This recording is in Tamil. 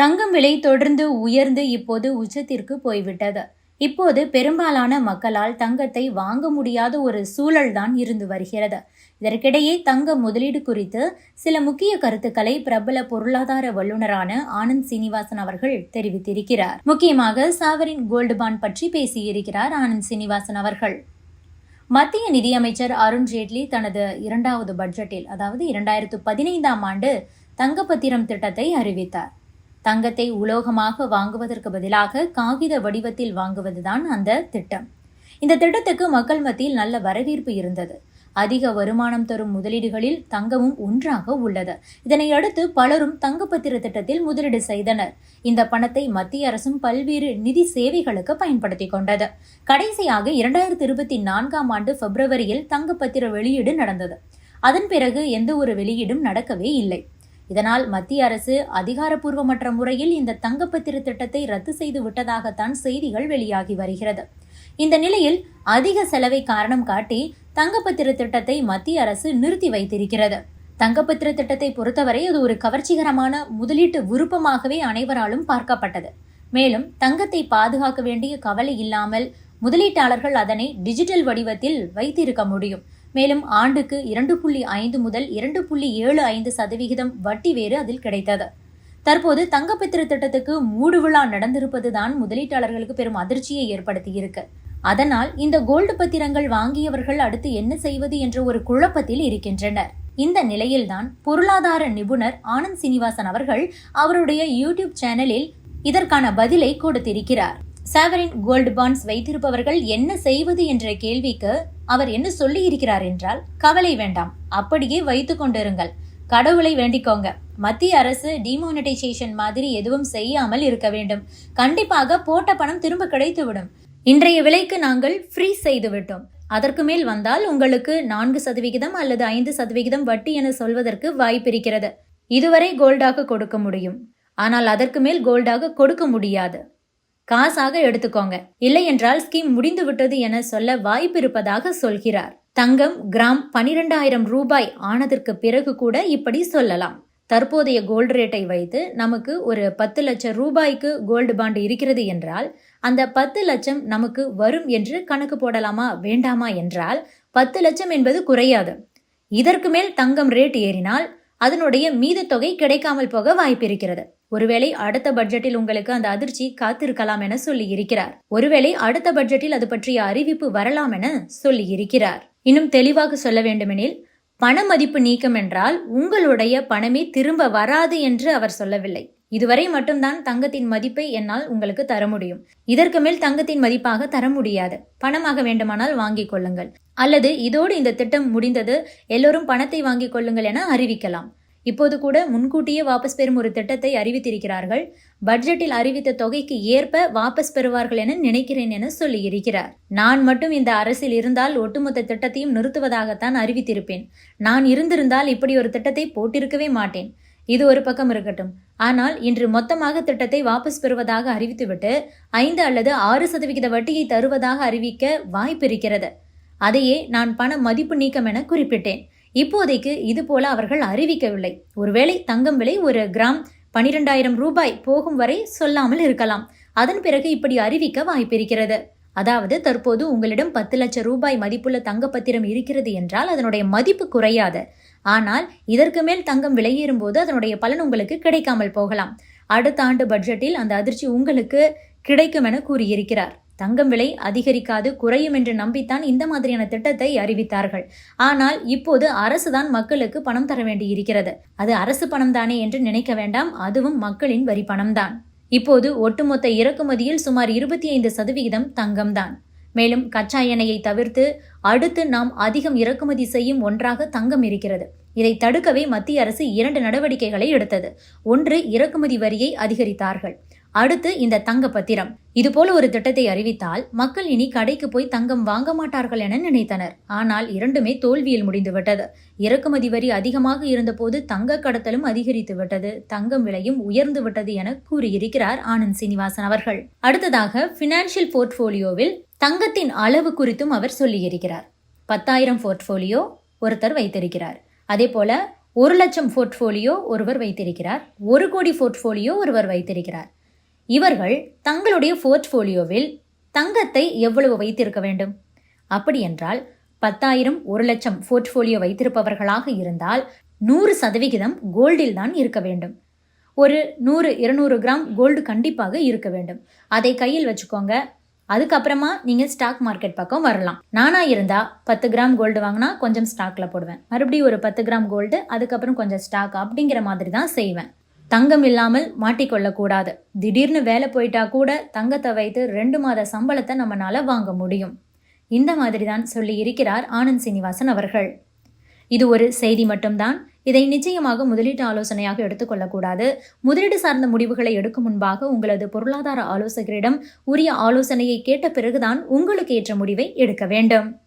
தங்கம் விலை தொடர்ந்து உயர்ந்து இப்போது உச்சத்திற்கு போய்விட்டது. இப்போது பெரும்பாலான மக்களால் தங்கத்தை வாங்க முடியாத ஒரு சூழல்தான் இருந்து வருகிறது. இதற்கிடையே தங்க முதலீடு குறித்து சில முக்கிய கருத்துக்களை பிரபல பொருளாதார வல்லுநரான ஆனந்த் சீனிவாசன் அவர்கள் தெரிவித்திருக்கிறார். முக்கியமாக சாவரின் கோல்டு பாண்ட் பற்றி பேசியிருக்கிறார் ஆனந்த் சீனிவாசன் அவர்கள். மத்திய நிதியமைச்சர் அருண் ஜேட்லி தனது இரண்டாவது பட்ஜெட்டில் அதாவது இரண்டாயிரத்து பதினைந்தாம் ஆண்டு தங்கப்பத்திரம் திட்டத்தை அறிவித்தார். தங்கத்தை உலோகமாக வாங்குவதற்கு பதிலாக காகித வடிவத்தில் வாங்குவதுதான் அந்த திட்டம். இந்த திட்டத்துக்கு மக்கள் மத்தியில் நல்ல வரவேற்பு இருந்தது. அதிக வருமானம் தரும் முதலீடுகளில் தங்கமும் ஒன்றாக உள்ளது. இதனை அடுத்து பலரும் தங்கப்பத்திர திட்டத்தில் முதலீடு செய்தனர். இந்த பணத்தை மத்திய அரசும் பல்வேறு நிதி சேவைகளுக்கு பயன்படுத்தி கொண்டது. கடைசியாக இரண்டாயிரத்தி இருபத்தி நான்காம் ஆண்டு பிப்ரவரியில் தங்கப்பத்திர வெளியீடு நடந்தது. அதன் பிறகு எந்த ஒரு வெளியீடும் நடக்கவே இல்லை. இதனால் மத்திய அரசு அதிகாரப்பூர்வமற்ற முறையில் இந்த தங்கப்பத்திர திட்டத்தை ரத்து செய்து விட்டதாகத்தான் செய்திகள் வெளியாகி வருகிறது. இந்த நிலையில் அதிக செலவை காரணம் காட்டி தங்கப்பத்திர திட்டத்தை மத்திய அரசு நிறுத்தி வைத்திருக்கிறது. தங்கப்பத்திர திட்டத்தை பொறுத்தவரை அது ஒரு கவர்ச்சிகரமான முதலீட்டு விருப்பமாகவே அனைவராலும் பார்க்கப்பட்டது. மேலும் தங்கத்தை பாதுகாக்க வேண்டிய கவலை இல்லாமல் முதலீட்டாளர்கள் அதனை டிஜிட்டல் வடிவத்தில் வைத்திருக்க முடியும். மேலும் ஆண்டுக்கு இரண்டு புள்ளி ஐந்து முதல் இரண்டு புள்ளி ஏழு ஐந்து சதவிகிதம் வட்டி வேறு அதில் கிடைத்தது. தற்போது தங்கப்பத்திர திட்டத்துக்கு மூடு விழா நடந்திருப்பதுதான் முதலீட்டாளர்களுக்கு பெரும் அதிர்ச்சியை ஏற்படுத்தியிருக்கு. அதனால் இந்த கோல்டு பத்திரங்கள் வாங்கியவர்கள் அடுத்து என்ன செய்வது என்ற ஒரு குழப்பத்தில் இருக்கின்றனர். இந்த நிலையில்தான் பொருளாதார நிபுணர் ஆனந்த் சீனிவாசன் அவர்கள் அவருடைய யூடியூப் சேனலில் இதற்கான பதிலை கொடுத்திருக்கிறார். சாவரின் கோல்டு பாண்ட்ஸ் வைத்திருப்பவர்கள் என்ன செய்வது என்ற கேள்விக்கு அவர் என்ன சொல்லி இருக்கிறார் என்றால் கவலை வேண்டாம் அப்படியே வைத்து கொண்டிருங்கள். கடவுளை வேண்டிக்கோங்க. மத்திய அரசு டிமோனடைசேஷன் மாதிரி எதுவும் செய்யாமல் இருக்க வேண்டும். கண்டிப்பாக போட்ட பணம் திரும்ப கிடைத்துவிடும். இன்றைய விலைக்கு நாங்கள் ஃப்ரீ செய்து விட்டோம் அதற்கு மேல் வந்தால் உங்களுக்கு நான்கு சதவிகிதம் அல்லது ஐந்து சதவிகிதம் வட்டி என சொல்வதற்கு வாய்ப்பிருக்கிறது. இதுவரை கோல்டாக கொடுக்க முடியும். ஆனால் அதற்கு மேல் கோல்டாக கொடுக்க முடியாது. காசாக எடுத்துக்கோங்க. இல்லை என்றால் ஸ்கீம் முடிந்து விட்டது என சொல்ல வாய்ப்பு இருப்பதாக சொல்கிறார். தங்கம் கிராம் பனிரெண்டாயிரம் ரூபாய் ஆனதற்கு பிறகு கூட இப்படி சொல்லலாம். தற்போதைய கோல்டு ரேட்டை வைத்து நமக்கு ஒரு பத்து லட்சம் ரூபாய்க்கு கோல்டு பாண்டு இருக்கிறது என்றால் அந்த பத்து லட்சம் நமக்கு வரும் என்று கணக்கு போடலாமா வேண்டாமா என்றால் பத்து லட்சம் என்பது குறையாது. இதற்கு மேல் தங்கம் ரேட் ஏறினால் அதனுடைய மீத தொகை கிடைக்காமல் போக வாய்ப்பிருக்கிறது. ஒருவேளை அடுத்த பட்ஜெட்டில் உங்களுக்கு அந்த அதிர்ச்சி காத்திருக்கலாம் என சொல்லி இருக்கிறார் ஒருவேளை அடுத்த பட்ஜெட்டில் அது பற்றிய அறிவிப்பு வரலாம் என சொல்லி இருக்கிறார் இன்னும் தெளிவாக சொல்ல வேண்டுமெனில் பண மதிப்பு நீக்கம் என்றால் உங்களுடைய பணமே திரும்ப வராது என்று அவர் சொல்லவில்லை. இதுவரை மட்டும்தான் தங்கத்தின் மதிப்பை என்னால் உங்களுக்கு தர முடியும். இதற்கு மேல் தங்கத்தின் மதிப்பாக தர முடியாது. பணமாக வேண்டுமானால் வாங்கிக் கொள்ளுங்கள். அல்லது இதோடு இந்த திட்டம் முடிந்தது எல்லோரும் பணத்தை வாங்கிக் கொள்ளுங்கள் என அறிவிக்கலாம். இப்போது கூட முன்கூட்டியே வாபஸ் பெறும் ஒரு திட்டத்தை அறிவித்திருக்கிறார்கள். பட்ஜெட்டில் அறிவித்த தொகைக்கு ஏற்ப வாபஸ் பெறுவார்கள் என நினைக்கிறேன் என சொல்லியிருக்கிறார். நான் மட்டும் இந்த அரசில் இருந்தால் ஒட்டுமொத்த திட்டத்தையும் நிறுத்துவதாகத்தான் அறிவித்திருப்பேன். நான் இருந்திருந்தால் இப்படி ஒரு திட்டத்தை போட்டிருக்கவே மாட்டேன். இது ஒரு பக்கம் இருக்கட்டும். ஆனால் இன்று மொத்தமாக திட்டத்தை வாபஸ் பெறுவதாக அறிவித்துவிட்டு ஐந்து அல்லது ஆறு சதவிகித வட்டியை தருவதாக அறிவிக்க வாய்ப்பிருக்கிறது அதையே நான் பண மதிப்பு நீக்கம் என குறிப்பிட்டேன். இப்போதைக்கு இது போல அவர்கள் அறிவிக்கவில்லை. ஒருவேளை தங்கம் விலை ஒரு கிராம் பனிரெண்டாயிரம் ரூபாய் போகும் வரை சொல்லாமல் இருக்கலாம். அதன் பிறகு இப்படி அறிவிக்க வாய்ப்பிருக்கிறது அதாவது தற்போது உங்களிடம் பத்து லட்சம் ரூபாய் மதிப்புள்ள தங்கப்பத்திரம் இருக்கிறது என்றால் அதனுடைய மதிப்பு குறையாது. ஆனால் இதற்கு மேல் தங்கம் விலையேறும் போது அதனுடைய பலன் உங்களுக்கு கிடைக்காமல் போகலாம். அடுத்த ஆண்டு பட்ஜெட்டில் அந்த அதிர்ச்சி உங்களுக்கு கிடைக்கும் என கூறியிருக்கிறார். தங்கம் விலை அதிகரிக்காது குறையும் என்று நம்பித்தான் இந்த மாதிரியான திட்டத்தை அறிவித்தார்கள். ஆனால் இப்போது அரசுதான் மக்களுக்கு பணம் தர வேண்டி இருக்கிறது அது அரசு பணம் தானே என்று நினைக்க வேண்டாம் அதுவும் மக்களின் வரி பணம்தான். இப்போது ஒட்டுமொத்த இறக்குமதியில் சுமார் இருபத்தி ஐந்து சதவிகிதம் தங்கம்தான். மேலும் கச்சா எண்ணெயை தவிர்த்து அடுத்து நாம் அதிகம் இறக்குமதி செய்யும் ஒன்றாக தங்கம் இருக்கிறது. இதை தடுக்கவே மத்திய அரசு இரண்டு நடவடிக்கைகளை எடுத்தது. ஒன்று இறக்குமதி வரியை அதிகரித்தார்கள். அடுத்து இந்த தங்க பத்திரம் இதுபோல ஒரு திட்டத்தை அறிவித்தால் மக்கள் இனி கடைக்கு போய் தங்கம் வாங்க மாட்டார்கள் என நினைத்தனர். ஆனால் இரண்டுமே தோல்வியில் முடிந்துவிட்டது. இறக்குமதி வரி அதிகமாக இருந்தபோது தங்க கடத்தலும் அதிகரித்து விட்டது. தங்கம் விலையும் உயர்ந்து விட்டது என கூறியிருக்கிறார் ஆனந்த் சீனிவாசன் அவர்கள். அடுத்ததாக பினான்சியல் போர்ட்போலியோவில் தங்கத்தின் அளவு குறித்தும் அவர் சொல்லியிருக்கிறார். பத்தாயிரம் போர்ட்போலியோ ஒருத்தர் வைத்திருக்கிறார். அதே போல் ஒரு லட்சம் போர்ட்ஃபோலியோ ஒருவர் வைத்திருக்கிறார் ஒரு கோடி போர்ட்ஃபோலியோ ஒருவர் வைத்திருக்கிறார். இவர்கள் தங்களுடைய போர்ட்ஃபோலியோவில் தங்கத்தை எவ்வளவு வைத்திருக்க வேண்டும்? அப்படி என்றால் பத்தாயிரம் ஒரு லட்சம் போர்ட்ஃபோலியோ வைத்திருப்பவர்களாக இருந்தால் நூறு சதவிகிதம் கோல்டில் தான் இருக்க வேண்டும். ஒரு நூறு இருநூறு கிராம் கோல்டு கண்டிப்பாக இருக்க வேண்டும். அதை கையில் வச்சுக்கோங்க. அதுக்கப்புறமா நீங்கள் ஸ்டாக் மார்க்கெட் பக்கம் வரலாம். நானா இருந்தால் பத்து கிராம் கோல்டு வாங்கினா கொஞ்சம் ஸ்டாக்கில் போடுவேன். மறுபடியும் ஒரு பத்து கிராம் கோல்டு அதுக்கப்புறம் கொஞ்சம் ஸ்டாக் அப்படிங்கிற மாதிரி தான் செய்வேன். தங்கம் இல்லாமல் மாட்டிக்கொள்ளக்கூடாது. திடீர்னு வேலை போயிட்டா கூட தங்கத்தை வைத்து ரெண்டு மாத சம்பளத்தை நம்மளால வாங்க முடியும். இந்த மாதிரி தான் சொல்லி இருக்கிறார் ஆனந்த் சீனிவாசன் அவர்கள். இது ஒரு செய்தி மட்டும்தான். இதை நிச்சயமாக முதலீட்டு ஆலோசனையாக எடுத்துக்கொள்ளக்கூடாது முதலீடு சார்ந்த முடிவுகளை எடுக்கும் முன்பாக உங்களது பொருளாதார ஆலோசகரிடம் உரிய ஆலோசனையை கேட்ட பிறகுதான் உங்களுக்கு ஏற்ற முடிவை எடுக்க வேண்டும்.